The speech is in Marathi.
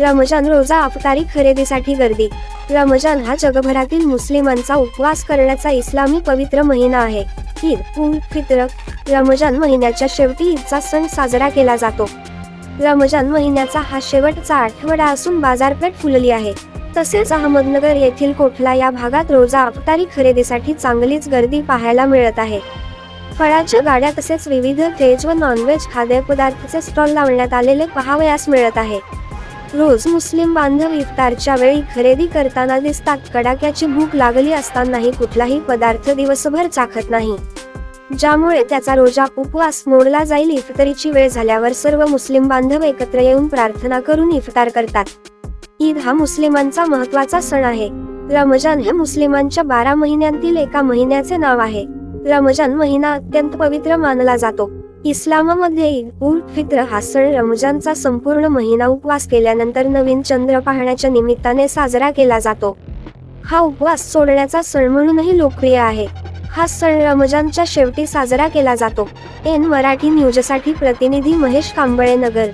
रमजान रोजा अफतारी खरेदीसाठी गर्दी. रमजान हा जगभरातील मुस्लिमांचा उपवास करण्याचा इस्लामी पवित्र महिना आहे. ईद उल फित्र रमजान महिन्याच्या शेवटी ईदचा सण साजरा केला जातो. रमजान महिन्याचा हा शेवटचा आठवडा असून बाजारपेठ फुलली आहे. तसेच अहमदनगर येथील कोठला या भागात रोजा अफतारी खरेदीसाठी चांगलीच गर्दी पाहायला मिळत आहे. फळाच्या गाड्या तसेच विविध व्हेज व नॉनव्हेज खाद्यपदार्थाचे स्टॉल लावण्यात आलेले पाहावयास मिळत आहे. रोज मुस्लिम बांधव इफ्तारच्या वेळी खरेदी करताना दिसतात. कडाक्याची भूक लागली असतानाही कुठलाही पदार्थ दिवसभर चाखत नाही. ज्यामुळे त्याचा रोजा उपवास मोडला जाईल. इफ्तारीची वेळ झाल्यावर सर्व मुस्लिम बांधव एकत्र येऊन प्रार्थना करून इफ्तार करतात. ईद हा मुस्लिमांचा महत्त्वाचा सण आहे. रमजान हे मुस्लिमांच्या बारा महिन्यांतील एका महिन्याचे नाव आहे. रमजान महिना अत्यंत पवित्र मानला जातो. इस्लामामध्ये उल फित्र हा सण रमजानचा संपूर्ण महिना उपवास केल्यानंतर नवीन चंद्र पाहण्याच्या निमित्ताने साजरा केला जातो. हा उपवास सोडण्याचा सण म्हणूनही लोकप्रिय आहे. हा सण रमजानच्या शेवटी साजरा केला जातो. एन मराठी न्यूजसाठी प्रतिनिधी महेश कांबळे नगर.